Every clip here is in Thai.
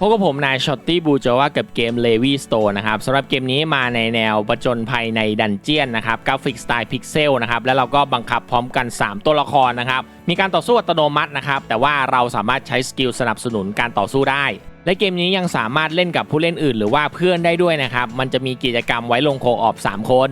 พบกับผมนายช็อตตี้บูจว่ากับเกม Levi Store นะครับสำหรับเกมนี้มาในแนวประจนภัยในดันเจียนนะครับกราฟิกสไตล์พิกเซลนะครับแล้วเราก็บังคับพร้อมกัน 3 ตัวละครนะครับ มีการต่อสู้อัตโนมัตินะครับแต่ว่าเราสามารถใช้สกิลสนับสนุนการต่อสู้ได้ และเกมนี้ยังสามารถเล่นกับผู้เล่นอื่น หรือว่าเพื่อนได้ด้วยนะครับมันจะมีกิจกรรมไว้ลงโคออบ 3 คน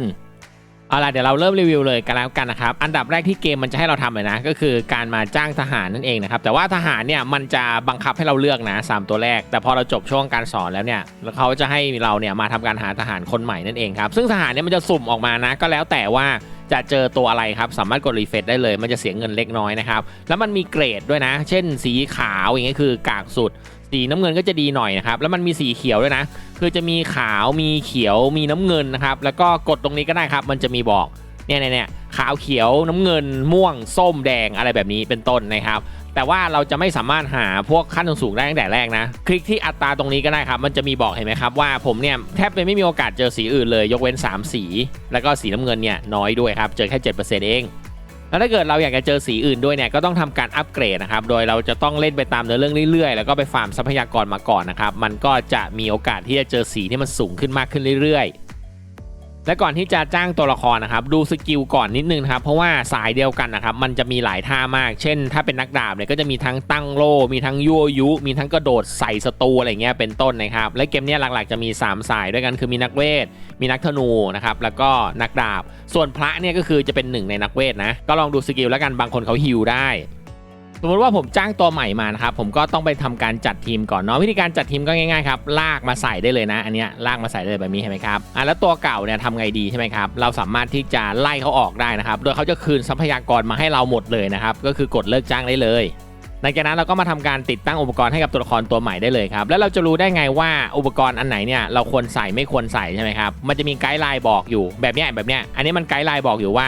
เอาล่ะเดี๋ยวเราเริ่มรีวิวเลยกันแล้วกันนะครับ อันดับแรกที่เกมมันจะให้เราทำเลยนะ ก็คือการมาจ้างทหารนั่นเองนะครับ แต่ว่าทหารเนี่ยมันจะบังคับให้เราเลือกนะสามตัวแรก แต่พอเราจบช่วงการสอนแล้วเนี่ยแล้วเขาจะให้เราเนี่ยมาทำการหาทหารคนใหม่นั่นเองครับ ซึ่งทหารเนี่ยมันจะสุ่มออกมานะ ก็แล้วแต่ว่าจะเจอตัวอะไรครับ สามารถกดรีเฟรชได้เลย มันจะเสียเงินเล็กน้อยนะครับ แล้วมันมีเกรดด้วยนะ เช่น สีขาวอย่างเงี้ยคือกากสุด สีน้ำเงินก็จะดีหน่อยนะครับ แล้วมันมีสีเขียวด้วยนะ คือจะมีขาวมีเขียวมีน้ำเงินนะครับ แล้วก็กดตรงนี้ก็ได้ครับ มันจะมีบอกเนี่ยเนี่ยเนี่ยขาวเขียวน้ำเงิน ม่วงส้มแดงอะไรแบบนี้เป็นต้นนะครับ แต่ว่าเราจะไม่สามารถหาพวกขั้นสูงได้ตั้งแต่แรกนะ คลิกที่อัตราตรงนี้ก็ได้ครับ มันจะมีบอกเห็นไหมครับว่าผมเนี่ยแทบจะไม่มีโอกาสเจอสีอื่นเลย ยกเว้น 3 สี แล้วก็สีน้ำเงินเนี่ยน้อยด้วยครับ เจอแค่ 7%เอง แล้วถ้าเกิดเราอยากจะเจอสีอื่นด้วยเนี่ยก็ต้องทำการอัปเกรดนะครับ โดยเราจะต้องเล่นไปตามเนื้อเรื่องเรื่อยๆ แล้วก็ไปฟาร์มทรัพยากรมาก่อนนะครับ มันก็จะมีโอกาสที่จะเจอสีที่มันสูงขึ้นมากขึ้นเรื่อยๆ และก่อนที่จะจ้างตัวละครนะครับดูสกิลก่อนนิดนึงนะครับเพราะว่าสายเดียวกันนะครับมันจะมีหลายท่ามาก เช่น ถ้าเป็นนักดาบเนี่ยก็จะมีทั้งตั้งโล่มีทั้งยั่วยุ มีทั้งกระโดดใส่ศัตรูอะไรเงี้ยเป็นต้นนะครับและเกมนี้หลักๆจะมี 3 สายด้วยกันคือมีนักเวท มีนักธนูนะครับแล้วก็นักดาบ ส่วนพระเนี่ยก็คือจะเป็นหนึ่งในนักเวทนะก็ลองดูสกิลแล้วกันบางคนเขาฮิวได้ สมมติว่าผมจ้างตัวใหม่มานะครับผมก็ต้องไปทำการจัดทีมก่อนเนาะวิธีการจัดทีมก็ง่ายๆครับลากมาใส่ได้เลยนะ อันเนี้ยลากมาใส่ได้เลยแบบนี้เห็นไหมครับอะแล้วตัวเก่าเนี่ยทำไงดีใช่ไหมครับเราสามารถที่จะไล่เขาออกได้นะครับโดยเขาจะคืนทรัพยากรมาให้เราหมดเลยนะครับก็คือกดเลิกจ้างได้เลยหลังจากนั้นเราก็มาทำการติดตั้งอุปกรณ์ให้กับตัวละครตัวใหม่ได้เลยครับแล้วเราจะรู้ได้ไงว่าอุปกรณ์อันไหนเนี่ยเราควรใส่ไม่ควรใส่ใช่ไหมครับมันจะมีไกด์ไลน์บอกอยู่แบบเนี้ยแบบเนี้ยอันนี้มันไกด์ไลน์บอกอยู่ว่า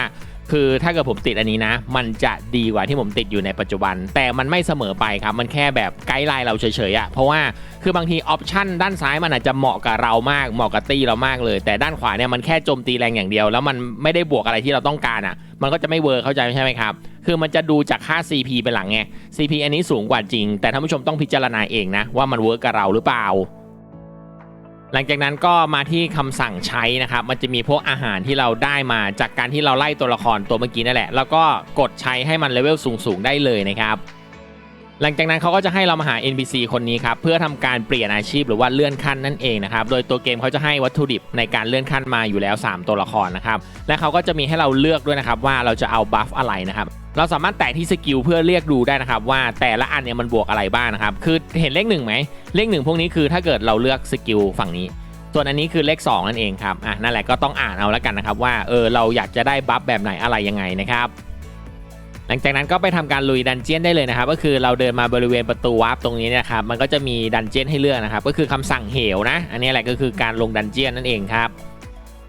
คือถ้าเกิดผมติดอันนี้นะ มันจะดีกว่าที่ผมติดอยู่ในปัจจุบัน แต่มันไม่เสมอไปครับ มันแค่แบบไกด์ไลน์เราเฉยๆอะเพราะว่าคือบางทีออปชันด้านซ้ายมันอาจจะเหมาะกับเรามากเหมาะกับตีเรามากเลย แต่ด้านขวาเนี่ยมันแค่โจมตีแรงอย่างเดียว แล้วมันไม่ได้บวกอะไรที่เราต้องการอะมันก็จะไม่เวิร์กเข้าใจใช่ไหมครับ คือมันจะดูจากค่า CP เป็นหลังไง CP อันนี้สูงกว่าจริง แต่ท่านผู้ชมต้องพิจารณาเองนะว่ามันเวิร์กกับเราหรือเปล่า หลังจากนั้นก็มาที่คำสั่งใช้นะครับ มันจะมีพวกอาหารที่เราได้มาจากการที่เราไล่ตัวละครตัวเมื่อกี้นั่นแหละ แล้วก็กดใช้ให้มันเลเวลสูงๆได้เลยนะครับ หลังจากนั้นเขาก็จะให้เรามาหา NPC คนนี้ครับ เพื่อทำการเปลี่ยนอาชีพหรือว่าเลื่อนขั้นนั่นเองนะครับ โดยตัวเกมเขาจะให้วัตถุดิบในการเลื่อนขั้นมาอยู่แล้ว 3 ตัวละครนะครับ และเขาก็จะมีให้เราเลือกด้วยนะครับว่าเราจะเอาบัฟอะไรนะครับเราสามารถแตะที่สกิลเพื่อเรียกดูได้นะครับ ว่าแต่ละอันเนี่ยมันบวกอะไรบ้างนะครับ คือเห็นเลขหนึ่งไหมเลขหนึ่งพวกนี้คือถ้าเกิดเราเลือกสกิลฝั่งนี้ส่วนอันนี้คือเลข 2 นั่นเองครับ อะ นั่นแหละก็ต้องอ่านเอาแล้วกันนะครับ ว่า เออ เราอยากจะได้บัฟแบบไหนอะไรยังไงนะครับ หลังจากนั้นก็ไปทำการลุยดันเจียนได้เลยนะครับ ก็คือเราเดินมาบริเวณประตูวาร์ปตรงนี้นะครับ มันก็จะมีดันเจียนให้เลือกนะครับ ก็คือคำสั่งเหวนะ อันนี้แหละก็คือการลงดันเจียนนั่นเองครับ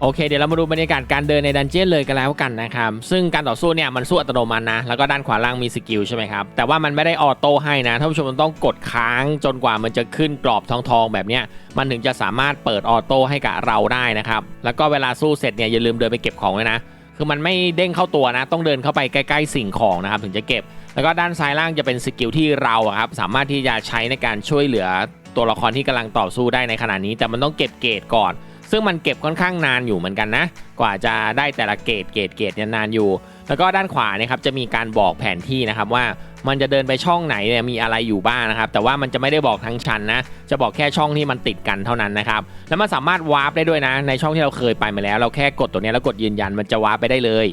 โอเคเดี๋ยวเรามาดูบรรยากาศการเดินในดันเจียนเลยกันแล้วกันนะครับ ซึ่งการต่อสู้เนี่ยมันสู้อัตโนมัตินะ แล้วก็ด้านขวาล่างมีสกิลใช่ไหมครับ แต่ว่ามันไม่ได้ออโต้ให้นะท่านผู้ชมมันต้องกดค้างจนกว่ามันจะขึ้นกรอบทองๆแบบเนี้ยมันถึงจะสามารถเปิดออโต้ให้กับเราได้นะครับ แล้วก็เวลาสู้เสร็จเนี่ยอย่าลืมเดินไปเก็บของเลยนะ คือมันไม่เด้งเข้าตัวนะ ต้องเดินเข้าไปใกล้ๆสิ่งของนะครับถึงจะเก็บ แล้วก็ด้านซ้ายล่างจะเป็นสกิลที่เราครับสามารถที่จะใช้ในการช่วยเหลือตัวละครที่กำลังต่อสู้ได้ในขณะนี้ แต่มันต้องเก็บเกรดก่อน ซึ่งมันเก็บค่อนข้างนานอยู่เหมือนกันนะ กว่าจะได้แต่ละเกรดเกรดเกรดเนี่ยนานอยู่ แล้วก็ด้านขวาเนี่ยครับจะมีการบอกแผนที่นะครับว่ามันจะเดินไปช่องไหนเนี่ยมีอะไรอยู่บ้างนะครับ แต่ว่ามันจะไม่ได้บอกทั้งชั้นนะ จะบอกแค่ช่องที่มันติดกันเท่านั้นนะครับ แล้วมันสามารถวาร์ปได้ด้วยนะ ในช่องที่เราเคยไปมาแล้ว เราแค่กดตัวนี้แล้วกดยืนยันมันจะวาร์ปไปได้เลย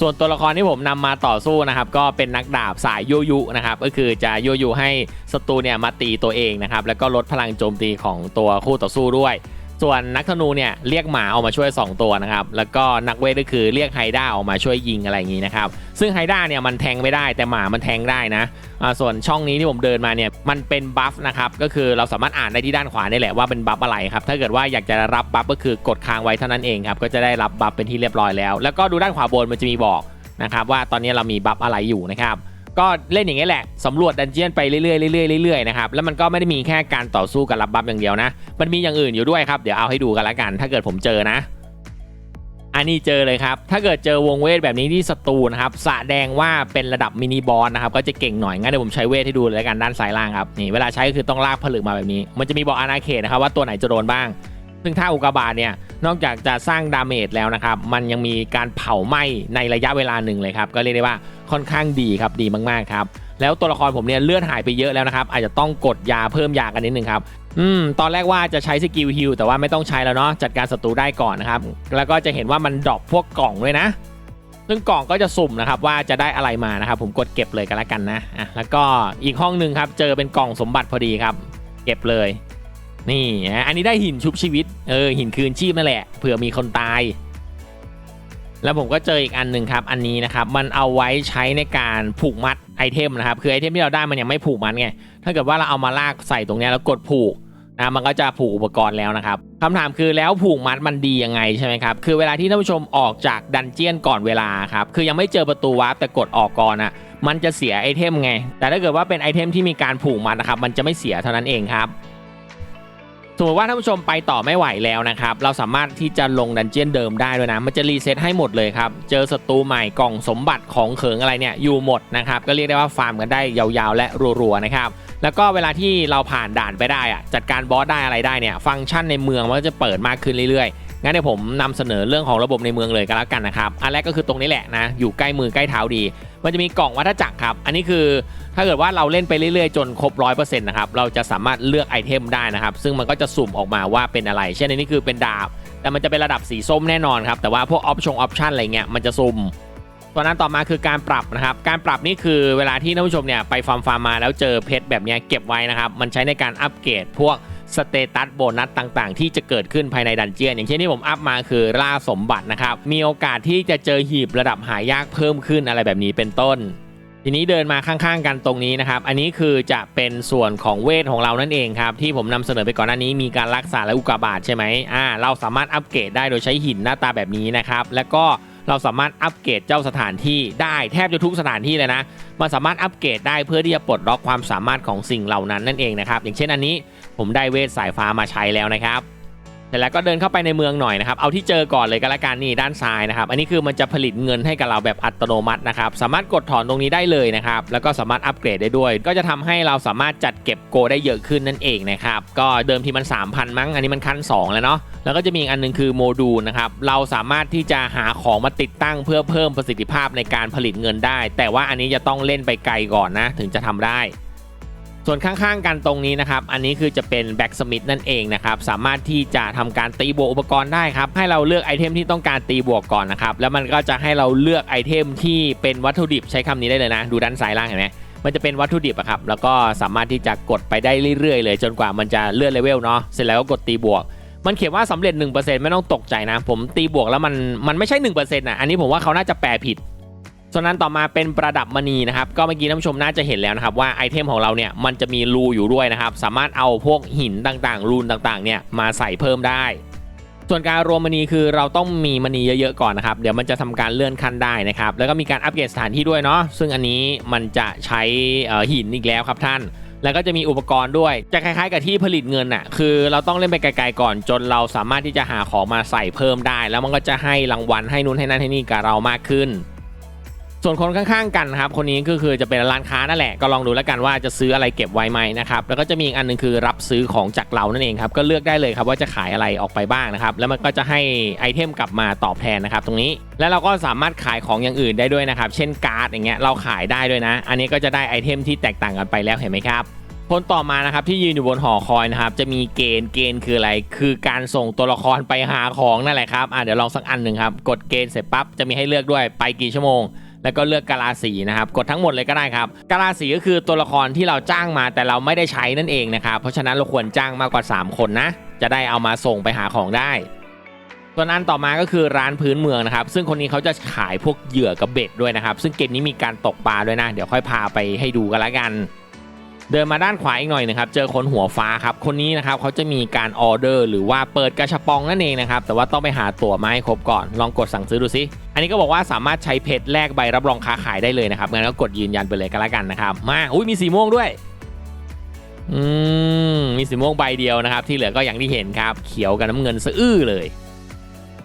ส่วนตัวละครที่ผมนำมาต่อสู้นะครับก็เป็นนักดาบสายยุยุนะครับก็คือจะยุยุให้ศัตรูเนี่ยมาตีตัวเองนะครับแล้วก็ลดพลังโจมตีของตัวคู่ต่อสู้ด้วย ส่วนนักธนูเนี่ยเรียกหมาออกมาช่วย 2 ตัวนะครับ แล้วก็นักเวทก็คือเรียกไฮด้าออกมาช่วยยิงอะไรอย่างนี้นะครับ ซึ่งไฮด้าเนี่ยมันแทงไม่ได้แต่หมามันแทงได้นะส่วนช่องนี้ที่ผมเดินมาเนี่ยมันเป็นบัฟนะครับก็คือเราสามารถอ่านได้ที่ด้านขวานี่แหละว่าเป็นบัฟอะไรครับถ้าเกิดว่าอยากจะรับบัฟก็คือกดค้างไว้เท่านั้นเองครับก็จะได้รับบัฟเป็นที่เรียบร้อยแล้ว แล้วก็ดูด้านขวาบนมันจะมีบอกนะครับว่าตอนนี้เรามีบัฟอะไรอยู่นะครับ ก็เล่นอย่างนี้ยแหละสำรวจดันเจียนไปเรื่อยๆเรื่อยๆเรื่อยๆนะครับแล้วมันก็ไม่ได้มีแค่การต่อสู้กับรับบัฟอย่างเดียวนะ มันมีอย่างอื่นอยู่ด้วยครับเดี๋ยวเอาให้ดูกันละกัน ถ้าเกิดผมเจอนะ อันนี้เจอเลยครับ ถ้าเกิดเจอวงเวทแบบนี้ที่สตูนะครับสะแดงว่าเป็นระดับมินิบอสนะครับก็จะเก่งหน่อยงั้นเดี๋ยวผมใช้เวทให้ดูเลยละกันด้านซ้ายล่างครับนี่เวลาใช้ก็คือต้องลากผลึกมาแบบนี้ มันจะมีบอกอาณาเขตนะครับว่าตัวไหนจะโดนบ้าง ซึ่งถ้าอุกกาบาตเนี่ยนอกจากจะสร้างดาเมจแล้วนะครับ มันยังมีการเผาไหม้ในระยะเวลาหนึ่งเลยครับ ก็เรียกได้ว่าค่อนข้างดีครับดีมากๆครับ แล้วตัวละครผมเนี่ยเลือดหายไปเยอะแล้วนะครับ อาจจะต้องกดยาเพิ่มยากันนิดนึงครับอืมตอนแรกว่าจะใช้สกิลฮิลแต่ว่าไม่ต้องใช้แล้วเนาะจัดการศัตรูได้ก่อนนะครับ แล้วก็จะเห็นว่ามันดรอปพวกกล่องด้วยนะ ซึ่งกล่องก็จะสุ่มนะครับว่าจะได้อะไรมานะครับ ผมกดเก็บเลยกันแล้วกันนะอะแล้วก็อีกห้องหนึ่งครับเจอเป็นกล่องสมบัติพอดีครับ เก็บเลย นี่อันนี้ได้หินชุบชีวิต เออหินคืนชีพนั่นแหละเผื่อมีคนตาย แล้วผมก็เจออีกอันหนึ่งครับ อันนี้นะครับมันเอาไว้ใช้ในการผูกมัดไอเทมนะครับคือไอเทมที่เราได้มันยังไม่ผูกมัดไงถ้าเกิดว่าเราเอามาลากใส่ตรงนี้แล้วกดผูกนะมันก็จะผูกอุปกรณ์แล้วนะครับคำถามคือแล้วผูกมัดมันดียังไงใช่ไหมครับคือเวลาที่ท่านผู้ชมออกจากดันเจียนก่อนเวลาครับคือยังไม่เจอประตูวาร์ปแต่กดออกก่อนอะมันจะเสียไอเทมไง แต่ถ้าเกิดว่าเป็นไอเทมที่มีการผูกมัดนะครับมันจะไม่เสียเท่านั้นเองครับ สมมติว่าท่านผู้ชมไปต่อไม่ไหวแล้วนะครับ เราสามารถที่จะลงดันเจียนเดิมได้ด้วยนะ มันจะรีเซ็ตให้หมดเลยครับ เจอศัตรูใหม่กล่องสมบัติของเขิงอะไรเนี่ยอยู่หมดนะครับ ก็เรียกได้ว่าฟาร์มกันได้ยาวๆ และรัวๆนะครับ แล้วก็เวลาที่เราผ่านด่านไปได้อะจัดการบอสได้อะไรได้เนี่ย ฟังก์ชันในเมืองมันก็จะเปิดมากขึ้นเรื่อยๆ งั้นเดี๋ยวผมนำเสนอเรื่องของระบบในเมืองเลยก็แล้วกันนะครับอันแรกก็คือตรงนี้แหละนะอยู่ใกล้มือใกล้เท้าดี มันจะมีกล่องวัฏจักรครับ อันนี้คือถ้าเกิดว่าเราเล่นไปเรื่อยๆจนครบร้อยเปอร์เซ็นต์นะครับเราจะสามารถเลือกไอเทมได้นะครับ ซึ่งมันก็จะสุ่มออกมาว่าเป็นอะไร เช่นอันนี้คือเป็นดาบ แต่มันจะเป็นระดับสีส้มแน่นอนครับแต่ว่าพวกออปชั่นออปชั่นอะไรเงี้ยมันจะสุ่มตัวนั้นต่อมาคือการปรับนะครับ การปรับนี่คือเวลาที่ท่านผู้ชมเนี่ยไปฟาร์มฟาร์มมาแล้วเจอเพชรแบบเนี้ยเก็บไว้นะครับ มันใช้ในการอัปเกรดพวก สเตตัสโบนัสต่างๆ ที่จะเกิดขึ้นภายในดันเจียน อย่างเช่นที่ผมอัพมาคือล่าสมบัตินะครับ มีโอกาสที่จะเจอหีบระดับหายากเพิ่มขึ้นอะไรแบบนี้เป็นต้น ทีนี้เดินมาข้างๆ กันตรงนี้นะครับ อันนี้คือจะเป็นส่วนของเวทของเรานั่นเองครับที่ผมนำเสนอไปก่อนหน้านี้มีการรักษาและอุกกาบาตใช่ไหมอ่าเราสามารถอัปเกรดได้โดยใช้หินหน้าตาแบบนี้นะครับแล้วก็เราสามารถอัปเกรดเจ้าสถานที่ได้แทบจะทุกสถานที่เลยนะ มันสามารถอัปเกรดได้เพื่อที่จะปลดล็อกความสามารถของสิ่งเหล่านั้นนั่นเองนะครับ อย่างเช่นอันนี้ ผมได้เวทสายฟ้ามาใช้แล้วนะครับเสร็จแล้วก็เดินเข้าไปในเมืองหน่อยนะครับ เอาที่เจอก่อนเลยก็แล้วกันนี่ด้านซ้ายนะครับ อันนี้คือมันจะผลิตเงินให้กับเราแบบอัตโนมัตินะครับ สามารถกดถอนตรงนี้ได้เลยนะครับ แล้วก็สามารถอัปเกรดได้ด้วย ก็จะทำให้เราสามารถจัดเก็บโกได้เยอะขึ้นนั่นเองนะครับ ก็เดิมทีมัน 3,000 มั้ง อันนี้มันขั้น 2 แล้วเนาะ แล้วก็จะมีอีกอันหนึงคือโมดูลนะครับ เราสามารถที่จะหาของมาติดตั้งเพื่อเพิ่มประสิทธิภาพในการผลิตเงินได้ แต่ว่าอันนี้จะต้องเล่นไปไกลก่อนนะ ถึงจะทำได้ ส่วนข้างๆกันตรงนี้นะครับ อันนี้คือจะเป็นแบ็กสมิธนั่นเองนะครับ สามารถที่จะทำการตีบวกอุปกรณ์ได้ครับ ให้เราเลือกไอเทมที่ต้องการตีบวกก่อนนะครับ แล้วมันก็จะให้เราเลือกไอเทมที่เป็นวัตถุดิบใช้คำนี้ได้เลยนะ ดูด้านซ้ายล่างเห็นไหมมันจะเป็นวัตถุดิบอะครับ แล้วก็สามารถที่จะกดไปได้เรื่อยๆ เลย จนกว่ามันจะเลื่อนเลเวลเนาะ เสร็จแล้วก็กดตีบวก มันเขียนว่าสำเร็จ 1%ไม่ต้องตกใจนะ ผมตีบวกแล้วมันมันไม่ใช่1%อะอันนี้ผมว่าเขาน่าจะแปลผิด ส่วนนั้นต่อมาเป็นประดับมณีนะครับก็เมื่อกี้ท่านผู้ชมน่าจะเห็นแล้วนะครับว่าไอเทมของเราเนี่ยมันจะมีรูอยู่ด้วยนะครับสามารถเอาพวกหินต่างๆ รูนต่างๆเนี่ยมาใส่เพิ่มได้ ส่วนการรวมมณีคือเราต้องมีมณีเยอะๆก่อนนะครับเดี๋ยวมันจะทำการเลื่อนขั้นได้นะครับแล้วก็มีการอัปเกรดสถานที่ด้วยเนาะซึ่งอันนี้มันจะใช้หินอีกแล้วครับท่านแล้วก็จะมีอุปกรณ์ด้วย จะคล้ายๆกับที่ผลิตเงินน่ะ คือเราต้องเล่นไปไกลๆก่อน จนเราสามารถที่จะหาของมาใส่เพิ่มได้ แล้วมันก็จะให้รางวัลให้นู้นให้นั่นให้นี่กับเรามากขึ้น ส่วนคนข้างๆกันครับคนนี้ก็คือจะเป็นร้านค้านั่นแหละก็ลองดูแล้วกันว่าจะซื้ออะไรเก็บไว้ไหมนะครับแล้วก็จะมีอีกอันหนึงคือรับซื้อของจากเรานั่นเองครับก็เลือกได้เลยครับว่าจะขายอะไรออกไปบ้างนะครับแล้วมันก็จะให้ไอเทมกลับมาตอบแทนนะครับตรงนี้แล้วเราก็สามารถขายของอย่างอื่นได้ด้วยนะครับเช่นการ์ดอย่างเงี้ยเราขายได้ด้วยนะ อันนี้ก็จะได้ไอเทมที่แตกต่างกันไปแล้วเห็นไหมครับคนต่อมานะครับที่ยืนอยู่บนหอคอยนะครับจะมีเกณฑ์เกณฑ์คืออะไร คือการส่งตัวละครไปหาของนั่นแหละครับอะเดี๋ยวลองสักอันหนึ่งครับกดเกณฑ์เสร็จปั๊บจะมีให้เลือกด้วยไปกี่ชั่วโมง แล้วก็เลือกกาลาสีนะครับกดทั้งหมดเลยก็ได้ครับกาลาสีก็คือตัวละครที่เราจ้างมาแต่เราไม่ได้ใช้นั่นเองนะครับเพราะฉะนั้นเราควรจ้างมากกว่า 3 คนนะ จะได้เอามาส่งไปหาของได้ส่วนอันต่อมาก็คือร้านพื้นเมืองนะครับ ซึ่งคนนี้เขาจะขายพวกเหยื่อกับเบ็ดด้วยนะครับ ซึ่งเกมนี้มีการตกปลาด้วยนะ เดี๋ยวค่อยพาไปให้ดูกันละกัน เดินมาด้านขวาอีกหน่อยนะครับเจอคนหัวฟ้าครับคนนี้นะครับเขาจะมีการออเดอร์หรือว่าเปิดกระชับปองนั่นเองนะครับแต่ว่าต้องไปหาตั๋วมาให้ครบก่อนลองกดสั่งซื้อดูสิอันนี้ก็บอกว่าสามารถใช้เพชรแลกใบรับรองค้าขายได้เลยนะครับงั้นก็กดยืนยันไปเลยก็แล้วกันนะครับมาอุ้ยมีสีม่วงด้วยอืมมีสีม่วงใบเดียวนะครับ ที่เหลือก็อย่างที่เห็นครับ เขียวกับน้ำเงินสะอื้อเลย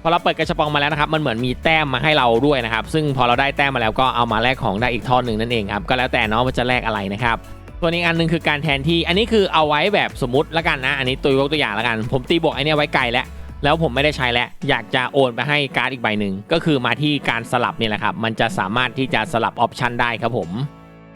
พอเราเปิดกระชับปองมาแล้วนะครับมันเหมือนมีแต้มมาให้เราด้วยนะครับซึ่งพอเราได้แต้มมาแล้วก็เอามาแลกของได้อีกทอดหนึ่งนั่นเองครับก็แล้วแต่เนาะว่าจะแลกอะไรนะครับ ตัวนี้อันหนึงคือการแทนที่ อันนี้คือเอาไว้แบบสมมติละกันนะ อันนี้ตัวยกตัวอย่างละกัน ผมตีบวกไอเนี้ยไว้ไกลแล้ว แล้วผมไม่ได้ใช้แล้ว อยากจะโอนไปให้การ์ดอีกใบหนึ่ง ก็คือมาที่การสลับนี่แหละครับ มันจะสามารถที่จะสลับออปชันได้ครับผม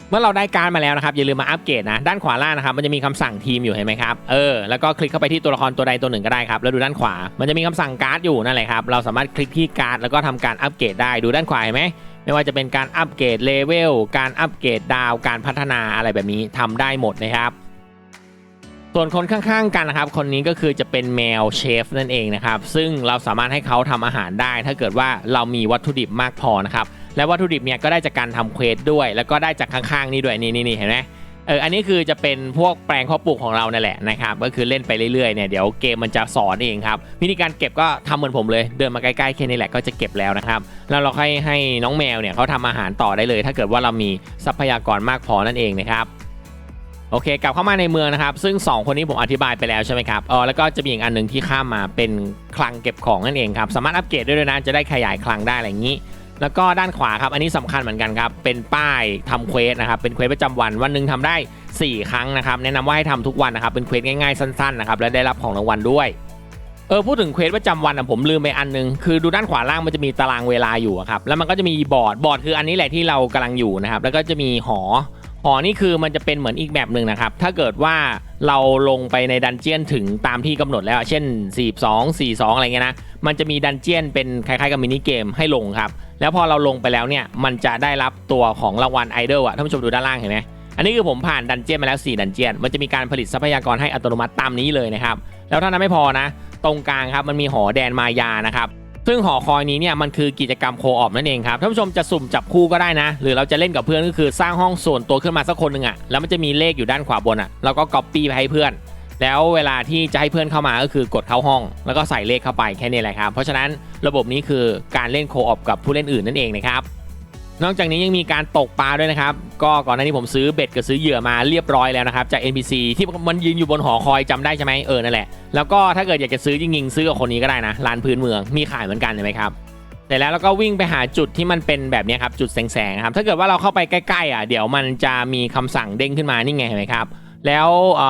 เมื่อเราได้การมาแล้วนะครับอย่าลืมมาอัปเกรดนะด้านขวาล่างนะครับมันจะมีคำสั่งทีมอยู่เห็นไหมครับเออแล้วก็คลิกเข้าไปที่ตัวละครตัวใดตัวหนึ่งก็ได้ครับแล้วดูด้านขวา มันจะมีคำสั่งการ์ดอยู่นั่นแหละครับเราสามารถคลิกที่การ์ดแล้วก็ทำการอัปเกรดได้ดูด้านขวาเห็นไหม ไม่ว่าจะเป็นการอัปเกรดเลเวล การอัปเกรดดาว การพัฒนาอะไรแบบนี้ทำได้หมดนะครับ ส่วนคนข้างๆกันนะครับ คนนี้ก็คือจะเป็นแมวเชฟนั่นเองนะครับ ซึ่งเราสามารถให้เขาทำอาหารได้ ถ้าเกิดว่าเรามีวัตถุดิบมากพอนะครับ และวัตถุดิบเนี่ยก็ได้จากการทำเควสด้วย แล้วก็ได้จากข้างๆนี่ด้วยนี่นี่นี่เห็นไหม เอออันนี้คือจะเป็นพวกแปลงเพาะปลูกของเรานั่นแหละนะครับก็คือเล่นไปเรื่อยๆเนี่ยเดี๋ยวเกมมันจะสอนเองครับวิธีการเก็บก็ทำเหมือนผมเลยเดินมาใกล้ๆแค่นี้แหละก็จะเก็บแล้วนะครับแล้วเราให้ให้น้องแมวเนี่ยเขาทำอาหารต่อได้เลย ถ้าเกิดว่าเรามีทรัพยากรมากพอนั่นเองนะครับโอเคกลับเข้ามาในเมืองนะครับ ซึ่ง 2 คนนี้ผมอธิบายไปแล้วใช่ไหมครับเออแล้วก็จะมีอีกอันหนึ่งที่ข้ามมาเป็นคลังเก็บของนั่นเองครับสามารถอัปเกรดได้ด้วยนะจะได้ขยายคลังได้อะไรอย่างนี้ แล้วก็ด้านขวาครับ อันนี้สำคัญเหมือนกันครับ เป็นป้ายทำเควสนะครับ เป็นเควสประจำวัน วันหนึ่งทำได้ 4 ครั้งนะครับ แนะนำว่าให้ทำทุกวันนะครับ เป็นเควสง่ายๆ สั้นๆนะครับ และได้รับของรางวัลด้วย เออ พูดถึงเควสประจำวันอะผมลืมไปอันนึง คือดูด้านขวาล่างมันจะมีตารางเวลาอยู่ครับ แล้วมันก็จะมีบอร์ด บอร์ดคืออันนี้แหละที่เรากำลังอยู่นะครับ แล้วก็จะมีหอหอนี่คือมันจะเป็นเหมือนอีกแบบหนึ่งนะครับ ถ้าเกิดว่าเราลงไปในดันเจียนถึงตามที่กำหนดแล้ว เช่น 42 42 อะไรเงี้ยนะ มันจะมีดันเจียนเป็นคล้ายๆกับมินิเกมให้ลงครับ แล้วพอเราลงไปแล้วเนี่ย มันจะได้รับตัวของรางวัลไอดอลอะท่านผู้ชมดูด้านล่างเห็นไหมอันนี้คือผมผ่านดันเจียนมาแล้ว 4 ดันเจียน มันจะมีการผลิตทรัพยากรให้อัตโนมัติตามนี้เลยนะครับ แล้วเท่านั้นไม่พอนะ ตรงกลางครับมันมีหอแดนมายานะครับ ซึ่งหอคอยนี้เนี่ยมันคือกิจกรรมโคออปนั่นเองครับ ท่านผู้ชมจะสุ่มจับคู่ก็ได้นะ หรือเราจะเล่นกับเพื่อนก็คือสร้างห้องส่วนตัวขึ้นมาสักคนหนึ่งอะแล้วมันจะมีเลขอยู่ด้านขวาบนอะ่ะเราก็ก๊อปปี้ไปให้เพื่อน แล้วเวลาที่จะให้เพื่อนเข้ามาก็คือกดเข้าห้อง แล้วก็ใส่เลขเข้าไปแค่นี้แหละครับ เพราะฉะนั้นระบบนี้คือการเล่นโคออปกับผู้เล่นอื่นนั่นเองนะครับนอกจากนี้ยังมีการตกปลาด้วยนะครับ ก็ก่อนหน้านี้ผมซื้อเบ็ดกับซื้อเหยื่อมาเรียบร้อยแล้วนะครับจาก NPC ที่มันยืนอยู่บนหอคอยจำได้ใช่ไหมเออนั่นแหละ แล้วก็ถ้าเกิดอยากจะซื้อจริงๆซื้อกับคนนี้ก็ได้นะร้านพื้นเมืองมีขายเหมือนกันใช่ไหมครับแต่แล้วเราก็วิ่งไปหาจุดที่มันเป็นแบบนี้ครับจุดแสงๆครับถ้าเกิดว่าเราเข้าไปใกล้ๆอะเดี๋ยวมันจะมีคำสั่งเด้งขึ้นมานี่ไงเห็นไหมครับ แล้ว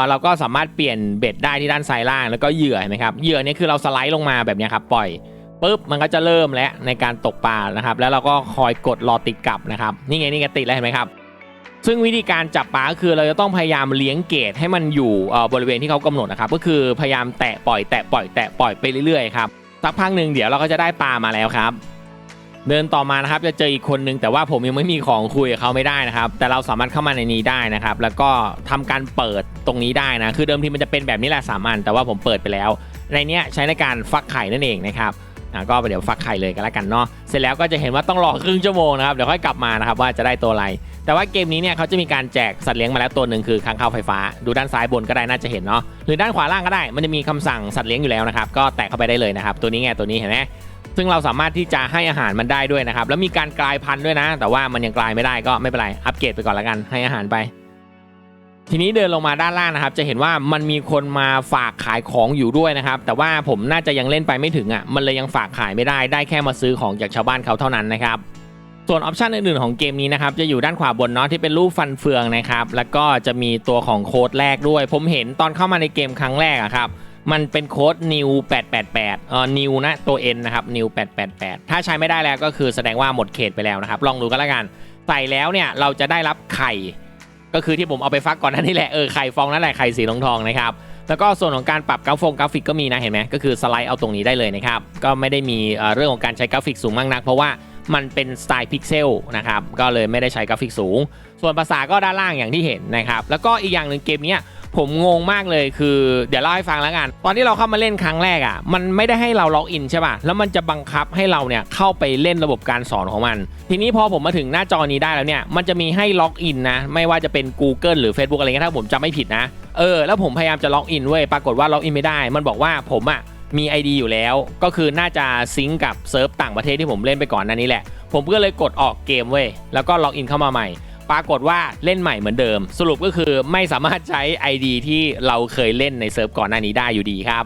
เราก็สามารถเปลี่ยนเบ็ดได้ที่ด้านซ้ายล่างแล้วก็เหยื่อเห็นไหมครับเหยื่อเนี่ยคือเราสไลด์ลงมาแบบนี้ครับปล่อยปุ๊บมันก็จะเริ่มแล้วในการตกปลานะครับ แล้วเราก็คอยกดรอติดกลับนะครับนี่ไงนี่ไงติดแล้วเห็นไหมครับ ซึ่งวิธีการจับปลาคือเราจะต้องพยายามเลี้ยงเกตให้มันอยู่เอ่อบริเวณที่เขากำหนดนะครับ ก็คือพยายามแตะปล่อยแตะปล่อยแตะปล่อยไปเรื่อยๆครับสักพักหนึ่งเดี๋ยวเราก็จะได้ปลามาแล้วครับ เดินต่อมานะครับจะเจออีกคนนึงแต่ว่าผมยังไม่มีของคุยกับเขาไม่ได้นะครับ แต่เราสามารถเข้ามาในนี้ได้นะครับ แล้วก็ทำการเปิดตรงนี้ได้นะคือเดิมทีมันจะเป็นแบบนี้แหละสามอันแต่ว่าผมเปิดไปแล้ว ในเนี้ยใช้ในการฟักไข่นั่นเองนะครับอะก็เดี๋ยวฟักไข่เลยกันแล้วกันเนาะเสร็จแล้วก็จะเห็นว่าต้องรอครึ่งชั่วโมงนะครับเดี๋ยวค่อยกลับมานะครับว่าจะได้ตัวอะไร แต่ว่าเกมนี้เนี่ยเขาจะมีการแจกสัตว์เลี้ยงมาแล้วตัวหนึ่งคือค้างคาวไฟฟ้า ดูด้านซ้ายบนก็ได้น่าจะเห็นเนาะหรือด้านขวาล่างก็ได้ มันจะมีคำสั่งสัตว์เลี้ยงอยู่แล้วนะครับก็แตะเข้าไปได้เลยนะครับตัวนี้ไงตัวนี้เห็นไหม ซึ่งเราสามารถที่จะให้อาหารมันได้ด้วยนะครับ แล้วมีการกลายพันธุ์ด้วยนะ แต่ว่ามันยังกลายไม่ได้ก็ไม่เป็นไร อัปเกรดไปก่อนล้วกัน ให้อาหารไป ทีนี้เดินลงมาด้านล่างนะครับ จะเห็นว่ามันมีคนมาฝากขายของอยู่ด้วยนะครับ แต่ว่าผมน่าจะยังเล่นไปไม่ถึงอะ มันเลยยังฝากขายไม่ได้ ได้แค่มาซื้อของจากชาวบ้านเขาเท่านั้นนะครับส่วนออปชันอื่นๆของเกมนี้นะครับจะอยู่ด้านขวาบนเนาะที่เป็นรูปฟันเฟืองนะครับแล้วก็จะมีตัวของโค้ดแรกด้วย ผมเห็นตอนเข้ามาในเกมครั้งแรกอะครับ มันเป็นโค้ด new 888เอ่อ new นะตัว n นะครับ new 888 ถ้าใช้ไม่ได้แล้วก็คือแสดงว่าหมดเขตไปแล้วนะครับ ลองดูกันแล้วกัน ใส่แล้วเนี่ยเราจะได้รับไข่ ก็คือที่ผมเอาไปฟักก่อนนั่นนี่แหละเออไข่ฟองนั่นแหละไข่สีทองทองนะครับแล้วก็ส่วนของการปรับกราฟงกราฟิกก็มีนะเห็นไหมก็คือสไลด์เอาตรงนี้ได้เลยนะครับก็ไม่ได้มีเรื่องของการใช้กราฟิกสูงมากนัก เพราะว่ามันเป็นสไตล์พิกเซลนะครับก็เลยไม่ได้ใช้กราฟิกสูง ส่วนภาษาก็ด้านล่างอย่างที่เห็นนะครับแล้วก็อีกอย่างหนึ่งเกมนี้ ผมงงมากเลยคือเดี๋ยวเล่าให้ฟังแล้วกัน ตอนที่เราเข้ามาเล่นครั้งแรกอะ มันไม่ได้ให้เราล็อกอินใช่ป่ะ แล้วมันจะบังคับให้เราเนี่ยเข้าไปเล่นระบบการสอนของมัน ทีนี้พอผมมาถึงหน้าจอนี้ได้แล้วเนี่ย มันจะมีให้ล็อกอินนะ ไม่ว่าจะเป็น Google หรือ Facebook อะไรเงี้ยถ้าผมจำไม่ผิดนะ เออ แล้วผมพยายามจะล็อกอินเว้ย ปรากฏว่าล็อกอินไม่ได้ มันบอกว่าผมอะมี ID อยู่แล้ว ก็คือน่าจะซิงกับเซิร์ฟต่างประเทศที่ผมเล่นไปก่อนนั้นนี้แหละ ผมก็เลยกดออกเกมเว้ย แล้วก็ล็อกอินเข้ามาใหม่ ปรากฏว่าเล่นใหม่เหมือนเดิม สรุปก็คือไม่สามารถใช้ ID ที่เราเคยเล่นในเซิร์ฟก่อนหน้านี้ได้อยู่ดีครับ